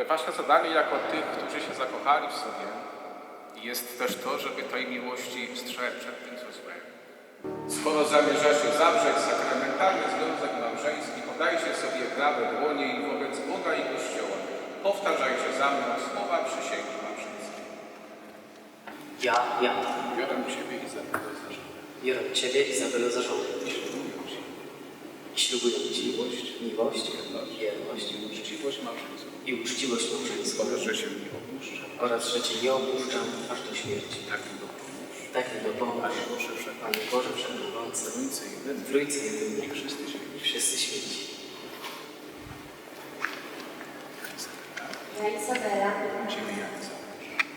Ale wasze zadanie jako tych, którzy się zakochali w sobie, jest też to, żeby tej miłości strzec przed tym, co złe. Skoro zamierzacie zawrzeć sakramentalny związek małżeński, podajcie sobie prawe dłonie i wobec Boga i Kościoła powtarzajcie za mną słowa przysięgi małżeńskiej. Ja, ja, Biorę Ciebie Izabelo za biorę Ciebie, Izabelo, za żonę. Ślubuję Ci miłość, miłość, wierność, wierność uczciwość małżeńską i uczciwość małżeńską oraz, że się nie opuszczę. oraz, że Cię nie opuszczam aż do śmierci. Tak mi dopomóż. Tak mi dopomóż, Panie Boże Panie Boże Wszechmogący, Trójcy jedyny, Trójcy jedyny, wszyscy święci. wszyscy święci. Ja Izabela, Ciebie jak zamierza.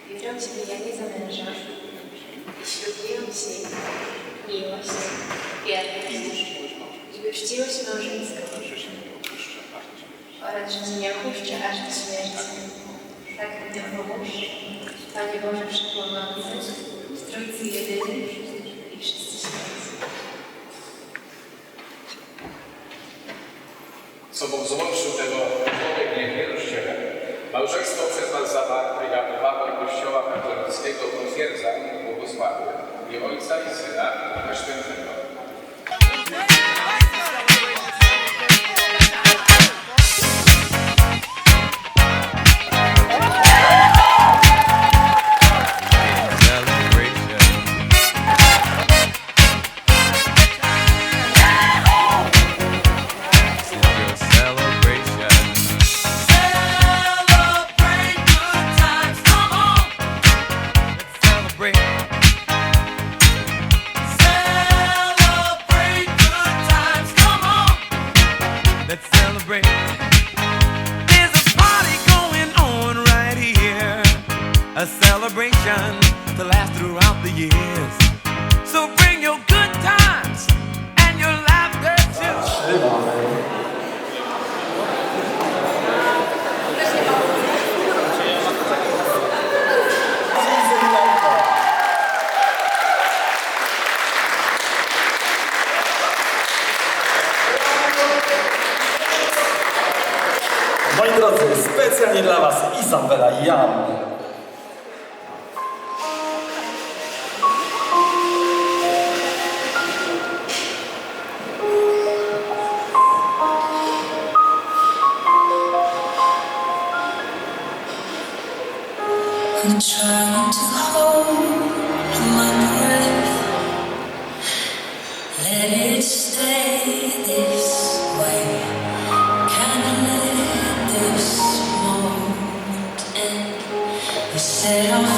biorę Ciebie Janie za męża i ślubuję Ci miłość, wierność i uczciwość małżeńską oraz, że się nie śmierci. Oraz, że Cię nie opuszczę aż do śmierci. Tak mi dopomóż, Panie Boże Wszechmogący, Trójcy Jedyny i wszyscy święci. Bóg złączył tego człowiek niech nie rozdziela. Małżeństwo przez nas zawarte, ja powagą Kościoła katolickiego potwierdzam i błogosławię. W imię Ojca i Syna i Świętego. A celebration to last throughout the years. So bring your good times and your laughter too. Moi drodzy, specjalnie dla Was Izabela Jan. Trying to hold my breath. Let it stay this way. Can't let this moment end. Off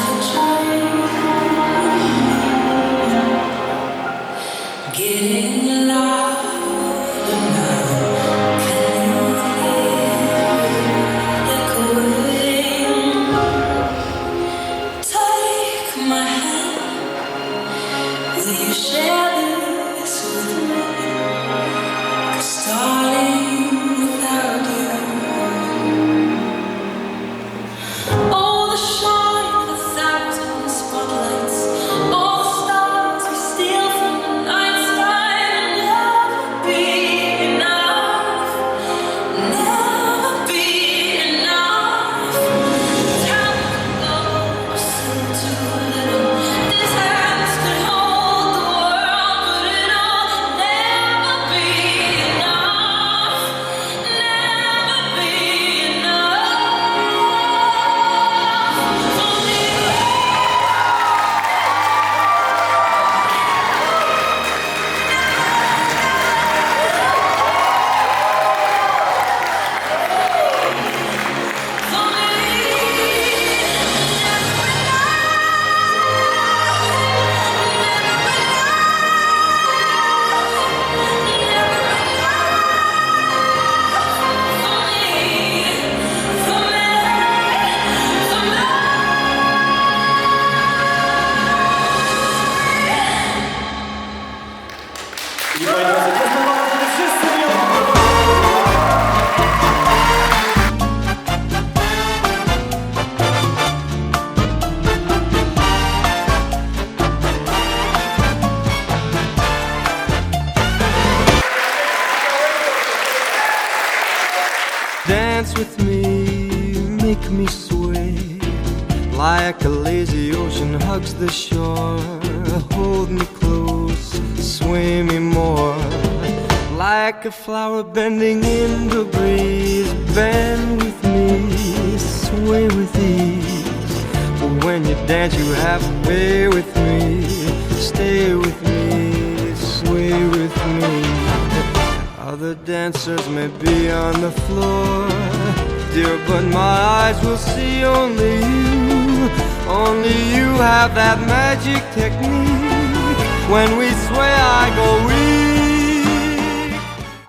Dance with me, make me sway like a lazy ocean hugs the shore. Hold me close, sway me more. Like a flower bending in the breeze, bend with me, sway with ease. But when you dance, you have to pay with me, stay with me, sway with me. Other dancers may be on the floor, dear, but my eyes will see only you. Only you have that magic technique. When we sway, I go